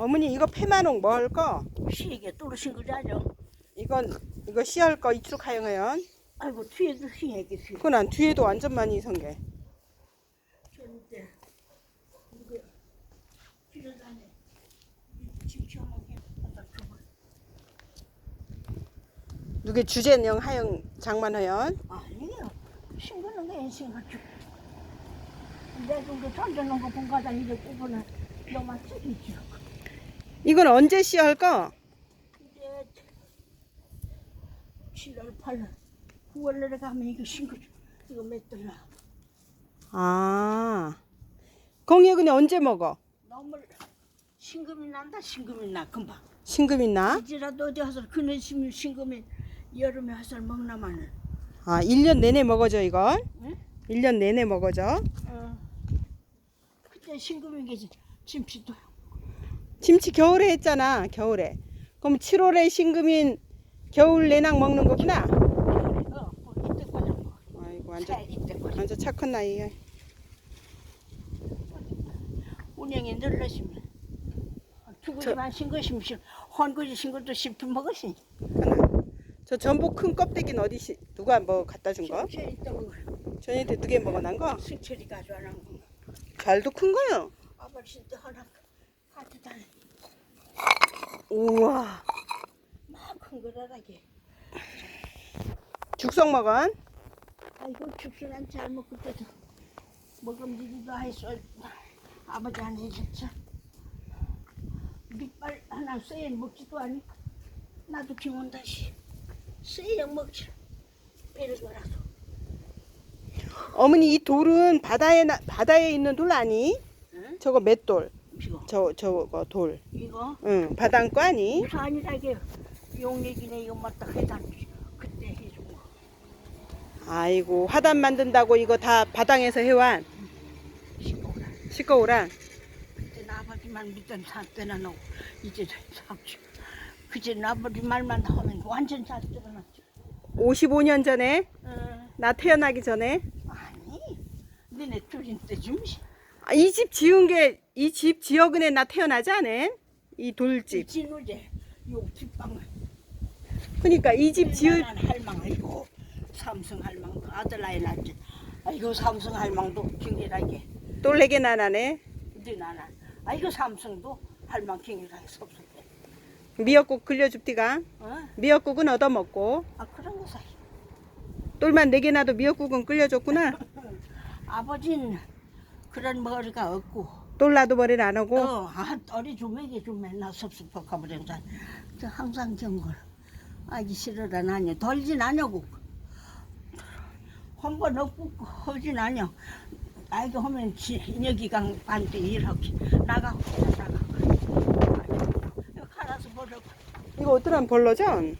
어머니 이거 패마농 뭐 할까? 시에게 떨어진 거잖아. 이건 이거 씨할 거 이축 하영하연. 아이고 뒤에도 시에게 시. 그건 안 뒤에도 완전 많이 성게. 줘봐. 누게 주제령 하영 장만하연. 아니에요. 신거는 게 줘. 내가 그 던져놓은 거 본가다 이제 꼽으면 너만 쓰기지. 이건 언제 씨할 거? 이제 7월 8월 9월에 가면 이거 줘. 이거 몇 달러. 아. 공예근이 언제 먹어? 너무 신금이 난다 신금이 나 금방. 신금 있나? 이제라도 어디 가서 그네 심 신금이 여름에 와서 먹나마는. 아, 1년 내내 먹어져 이건. 응? 1년 내내 먹어져. 어. 그때 신금이 게지 김치도. 김치 겨울에 했잖아. 겨울에. 그럼 7월에 신금인 겨울 내낭 먹는 거구나. 어. 아이고 완전. 완전 착한 나이야. 운영이 늘러시면. 죽으지만 신것이면 헌거지 신것도 먹으시. 하나. 저 전복 큰 껍데기는 어디 시, 누가 뭐 갖다 준 거? 승철이 있다고 저희한테 두개 먹어난 거? 승철이 가져와놓은 거. 잘도 큰 거요. 아버지 때 하나 우와. 막큰 거라게. 죽성 먹은? 아이고 죽순한 잘 먹고 때도 먹음직이도 했어. 아버지 안 해줬죠. 밑발 하나 쎄 먹지도 않니? 나도 기운 다시 쎄 먹지. 빼를 거라서. 어머니 이 돌은 바다에 나, 바다에 있는 돌 아니? 응? 저거 맷돌. 저 저거 돌. 이거 응, 바닷거 아니? 무사 아니라 이게 용얘기네 이거 맞다 해단 그때 해준 거. 아이고 화단 만든다고 이거 다 바닥에서 해완 시끄러라. 시꺼우란. 그때 나 아버지만 믿던 사 때나 너 이제 삼주. 그제 나 아버지 말만 하면 완전 잘 들어놨죠. 55년 전에 어. 나 태어나기 전에 아니, 너네 둘인 때좀 아, 이 집 지은 게 이 집 지역은에 나 태어나지 않은? 이 돌집. 진우제 요 뒷방을 그러니까 이 집 지을 난 할망 아이고 삼성 할망 아들 아이 낳지 아이고 삼성 할망도 경일하게 돌네개 나나네. 네 나나 아이고 삼성도 할망 경일하게 섭섭해 미역국 그려줍디가. 어? 미역국은 얻어먹고 아 그런 거 사이 돌만 네개 나도 미역국은 끓여줬구나. 아버지는 그런 머리가 없고 머리를 안 하고. 어, 아, 어리 좀 먹여 좀 맨날 섭섭하고 가버려서 항상 경걸. 아기 싫어라 나냐 돌진 않냐고. 한번 없고 하진 않냐 아이고 하면 인여기강 반대 나가고 나가고 가라서 버려. 이거 어떠란 벌러전?